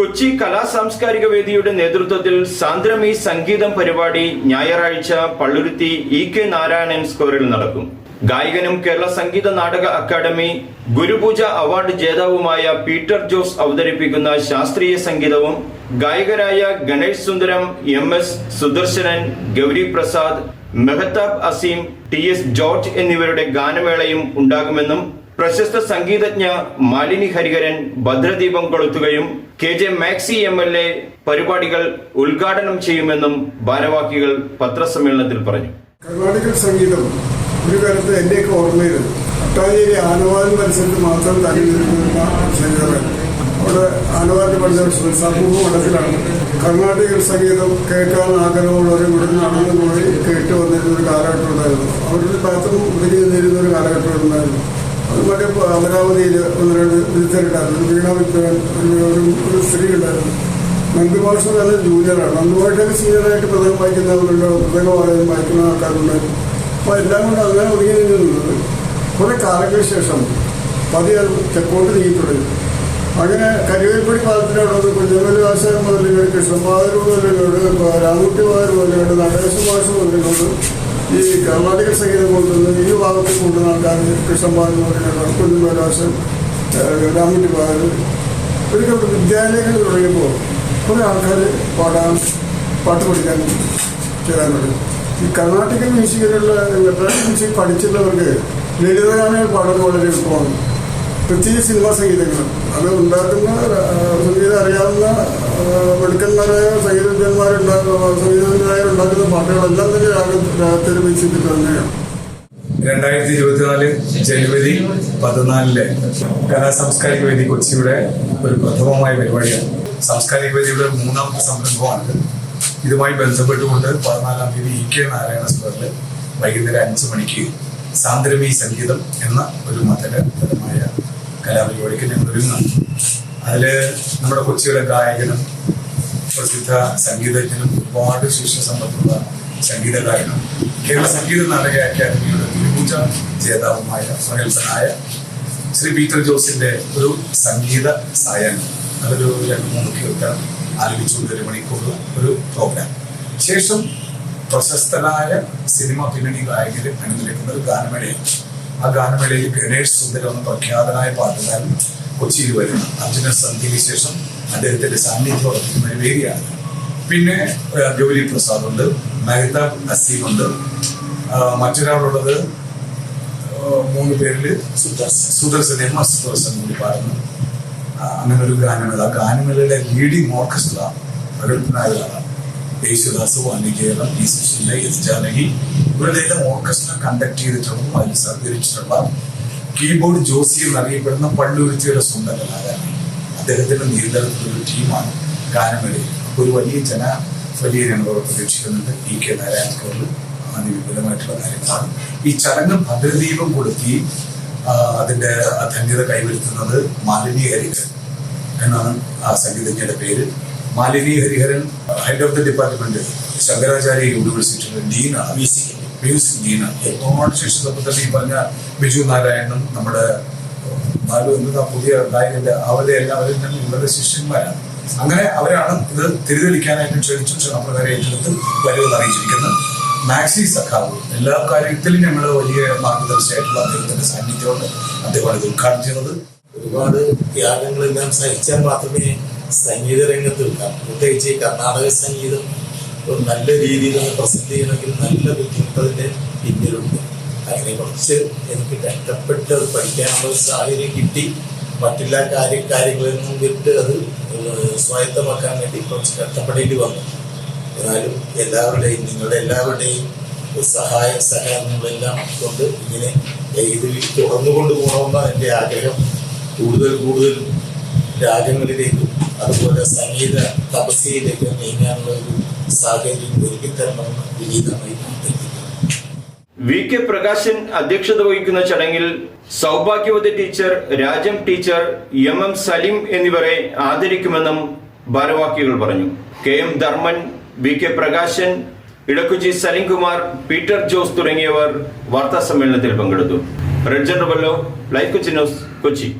കൊച്ചി കലാ സാംസ്കാരിക വേദിയുടെ നേതൃത്വത്തിൽ സാന്ദ്രമി സംഗീതം പരിപാടി ഞായറാഴ്ച പള്ളുരുത്തി ഇ കെ നാരായണൻ സ്ക്വയറിൽ നടക്കും. ഗായകനും കേരള സംഗീത നാടക അക്കാദമി ഗുരുപൂജ അവാർഡ് ജേതാവുമായ പീറ്റർ ജോസ് അവതരിപ്പിക്കുന്ന ശാസ്ത്രീയ സംഗീതവും ഗായകരായ Ganesh Sundaram M S Sudarshanan Gauri Prasad Mehtab Azeem T S George എന്നിവരുടെ ഗാനമേളയും ഉണ്ടാകുമെന്നും പ്രശസ്ത സംഗീതജ്ഞ മാലിനി ഹരിഹരൻ ഭദ്രദീപം കൊളുത്തുകയും K J Maxi M L A പരിപാടികൾ ഉദ്ഘാടനം ചെയ്യുമെന്നും ഭാരവാഹികൾ പത്രസമ്മേളനത്തിൽ പറഞ്ഞു. കർണാടക സംഗീതം ഒരു കാലത്ത് എന്റെയൊക്കെ ഓർമ്മയിൽ ഒട്ടാഞ്ചേരി ആനവാദി മത്സരത്തിൽ മാത്രം തലയിരുന്നിരുന്ന സംഗീതം അവിടെ ആനവാദി പഠിച്ച സമൂഹ മഠത്തിലാണ് കർണാടക സംഗീതം കേൾക്കാൻ ആഗ്രഹമുള്ളവരും ഇവിടെ നടന്നു പോയി കേട്ട് വന്നിരുന്ന ഒരു കാലഘട്ടം ഉണ്ടായിരുന്നു. അവരുടെ പാത്രം ഉപരി നിന്നിരുന്ന ഒരു കാലഘട്ടം ഉണ്ടായിരുന്നു. അത് മറ്റേ അമരാവതിയിൽ ഒന്ന് രണ്ട് വിദഗ്ധരുണ്ടായിരുന്നു വീണ ഒരു സ്ത്രീ ഉണ്ടായിരുന്നു. നന്ദുഭാഷ നല്ല ജൂനിയറാണ്. നന്ദുഭാഷയൊക്കെ സീനിയറായിട്ട് പ്രഥമം വായിക്കുന്നവരുണ്ട് മൃതകവാദം വായിക്കുന്ന ആൾക്കാരുണ്ടായിരുന്നു അപ്പോൾ എല്ലാം കൊണ്ട് അങ്ങനെ ഒതുങ്ങി നിന്നത് കുറേ കാലങ്ങൾക്ക് ശേഷം പതിയെ തെക്കോട്ട് നീങ്ങി തുടങ്ങി അങ്ങനെ കരുവേൽപ്പടി പാലത്തിനോട് കുഞ്ഞമ്മലി ആശാൻ മുതലുകൊണ്ട് കൃഷ്ണമാതർ മുതലുകൊണ്ട് രാമൂട്ടി മാതർ മുതലുകൊണ്ട് നടേശ മാഷ് മുതലുകൊണ്ട് ഈ കർണാടക സംഗീതം കൊണ്ടുവന്ന് ഈ ഭാഗത്ത് കൊണ്ടുവന്ന ആൾക്കാർ കൃഷ്ണമാർ മുതലുകൊണ്ട് കുഞ്ഞമ്മലി ആശാൻ രാമൂട്ടി മാതർ ഒരിക്കൽ വിദ്യാലയങ്ങൾ തുടങ്ങിയപ്പോൾ കുറേ ആൾക്കാർ പാടാൻ പാട്ട് പഠിക്കാൻ ചെയ്യാറുണ്ട്. ഈ കർണാടക മ്യൂസിക്കിലുള്ള മെട്രാനിക് മ്യൂസിക് പഠിച്ചിട്ടുള്ളവർക്ക് ലളിതഗാനങ്ങൾ പാടുന്നത് വളരെ എളുപ്പമാണ്. പ്രത്യേകിച്ച് സിനിമാ സംഗീതങ്ങൾ. അത് ഉണ്ടാക്കുന്ന സംഗീതം അറിയാവുന്ന മെടുക്കന്മാരായ സംഗീതജ്ഞന്മാരുണ്ടാക്കുന്ന സംഗീതജ്ഞരായുണ്ടാക്കുന്ന പാട്ടുകളെല്ലാം തന്നെ രാഗ രാഗത്തിൽ വെച്ചിട്ട് തന്നെയാണ് രണ്ടായിരത്തി ഇരുപത്തിനാല് ജനുവരി പതിനാലിലെ കലാ സാംസ്കാരിക വേദി കൊച്ചിയുടെ ഒരു പ്രഥമമായ പരിപാടിയാണ്. സാംസ്കാരിക വേദിയുടെ മൂന്നാമത്തെ സംരംഭമാണ്. ഇതുമായി ബന്ധപ്പെട്ടുകൊണ്ട് പതിനാലാം തീയതി ഇ കെ നാരായണ സ്ക്വയറിൽ വൈകുന്നേരം അഞ്ച് മണിക്ക് സാന്ദ്രമി സംഗീതം എന്ന ഒരു മതപരമായ കലാപരിപാടിക്ക് ഞങ്ങൾ ഒരുങ്ങുന്നു അതിൽ നമ്മുടെ കൊച്ചിയുടെ ഗായകനും പ്രസിദ്ധ സംഗീതജ്ഞനും ഒരുപാട് ശിഷ്യസമ്പത്തുള്ള സംഗീതകാരനും കേരള സംഗീത നാടക അക്കാദമിയുടെ തിരുപൂജ ജേതാവുമായ സ്വയംസനായ ശ്രീ പീറ്റർ ജോസിന്റെ ഒരു സംഗീത സായാഹ്നം. അതൊരു രണ്ട് മൂന്ന് കീർത്തനം ആലപിച്ചുകൊണ്ട് ഒരു മണിക്കൂറുള്ള ഒരു പ്രോഗ്രാം ശേഷം പ്രശസ്തനായ സിനിമ പിന്നണി ഗായകര് അണിനിരക്കുന്ന ഒരു ഗാനമേളയാണ്. ആ ഗാനമേളയിൽ ഗണേഷ് സുന്ദരം എന്ന പ്രഖ്യാതനായ പാട്ടുകാരൻ കൊച്ചിയിൽ വരുന്നു. അർജുന സന്ധ്യയ്ക്ക് ശേഷം അദ്ദേഹത്തിന്റെ സാന്നിധ്യം ഉറപ്പിക്കുന്ന ഒരു വേദിയാണ് പിന്നെ ജോലി പ്രസാദ് ഉണ്ട് മെഹ്താബ് നസീം ഉണ്ട് മറ്റൊരാളുള്ളത് മൂന്ന് പേരിൽ സുദർശൻ എം എസ് സുദർശൻ കൂടി പാടുന്നു. അങ്ങനെ ഒരു ഗാനമേള. ഗാനമേളയുടെ ലീഡിംഗ് ഓർക്കസ്ട്ര പ്രകടനായ യേശുദാസ് വാണികേരം ഈ സുശീല എസ് ജാനകി ഇവരുടെ എല്ലാം ഓർക്കസ്ട്ര കണ്ടക്ട് ചെയ്തിട്ടുള്ളതും അതിൽ സഹകരിച്ചിട്ടുള്ള കീബോർഡ് ജോസി എന്നറിയപ്പെടുന്ന പള്ളുരുത്തിയുടെ സ്വന്തം കലാകാരൻ അദ്ദേഹത്തിന്റെ നിയന്ത്രണത്തിലുള്ള ഒരു ടീമാണ് ഗാനമേളയിൽ. അപ്പോൾ ഒരു വലിയ ജന വലിയ ഞങ്ങൾ പ്രതീക്ഷിക്കുന്നുണ്ട് ഇ കെ നാരായണ സ്കോറിൽ അതിവിപുലമായിട്ടുള്ള കാര്യങ്ങളാണ്. ഈ ചടങ്ങ് ഭദ്രദീപം കൊടുത്തി അതിന്റെ ധന്യത കൈവരുത്തുന്നത് മാലിനി ഹരിഹരൻ എന്നാണ് ആ സംഗീതജ്ഞയുടെ പേര്. Malini Hariharan head of the department Shankaracharya യൂണിവേഴ്സിറ്റിയുടെ ഡീനാണ് മ്യൂസിക് മ്യൂസിക് ശേഷം ഒരുപാട് തന്നെ ഈ പറഞ്ഞ ബിജു നാരായണനും നമ്മുടെ ബാലു എന്ന പുതിയ ഗായകന്റെ അവരെ എല്ലാവരും തന്നെ ഇവരുടെ ശിഷ്യന്മാരാണ്. അങ്ങനെ അവരാണ് ഇത് തിരിതെളിക്കാനായിട്ട് ക്ഷണിച്ചു നമ്മൾ വരെ ഏറ്റെടുത്ത് വരുമെന്ന് അറിയിച്ചിരിക്കുന്നത്. മാക്സി സഖാവ് എല്ലാ കാര്യത്തിലും ഞങ്ങൾ വലിയ മാർഗദർശിയായിട്ടുള്ള അദ്ദേഹത്തിന്റെ സാന്നിധ്യമുണ്ട് അദ്ദേഹമാണ് ഇത് ഉദ്ഘാടനം ചെയ്യുന്നത് ഒരുപാട് ത്യാഗങ്ങളെല്ലാം സഹിച്ചാൽ മാത്രമേ സംഗീത രംഗത്ത് നിൽക്കാം പ്രത്യേകിച്ച് ഈ കർണാടക സംഗീതം ഒരു നല്ല രീതിയിൽ പ്രസന്റ് ചെയ്യണമെങ്കിൽ നല്ല ബുദ്ധിമുട്ട് അതിന്റെ പിന്നിലുണ്ട്. അങ്ങനെ കുറച്ച് എനിക്ക് കഷ്ടപ്പെട്ട് അത് പഠിക്കാനുള്ള ഒരു സാഹചര്യം കിട്ടി. മറ്റെല്ലാ കാര്യ കാര്യങ്ങളിൽ നിന്നും വിട്ട് അത് സ്വായത്തമാക്കാൻ വേണ്ടി കുറച്ച് കഷ്ടപ്പെടേണ്ടി വന്നു. എന്നാലും എല്ലാവരുടെയും നിങ്ങളുടെ എല്ലാവരുടെയും സഹായ സഹകരണങ്ങളെല്ലാം കൊണ്ട് ഇങ്ങനെ ഇത് തുടർന്നു കൊണ്ടുപോകണമെന്നാണ് എന്റെ ആഗ്രഹം. കൂടുതൽ കൂടുതൽ രാഗങ്ങളിലേക്കും അതുപോലെ സംഗീത തപസ്യയിലേക്ക് നീങ്ങാനുള്ള ഒരു സാഹചര്യം ഒരുക്കി തരണമെന്ന് വിനീതമായി വി കെ പ്രകാശൻ അധ്യക്ഷത വഹിക്കുന്ന ചടങ്ങിൽ Saubhagyavathi teacher Rajam teacher M M Saleem എന്നിവരെ ആദരിക്കുമെന്നും ഭാരവാഹികൾ പറഞ്ഞു. K M Dharman V K Prakashan ഇടക്കുജി Salim Kumar Peter Jose തുടങ്ങിയവർ വാർത്താ സമ്മേളനത്തിൽ പങ്കെടുത്തു. റെഡ് ജനറബല്ലോ ലൈഫ് കൊച്ചി ന്യൂസ് കൊച്ചി.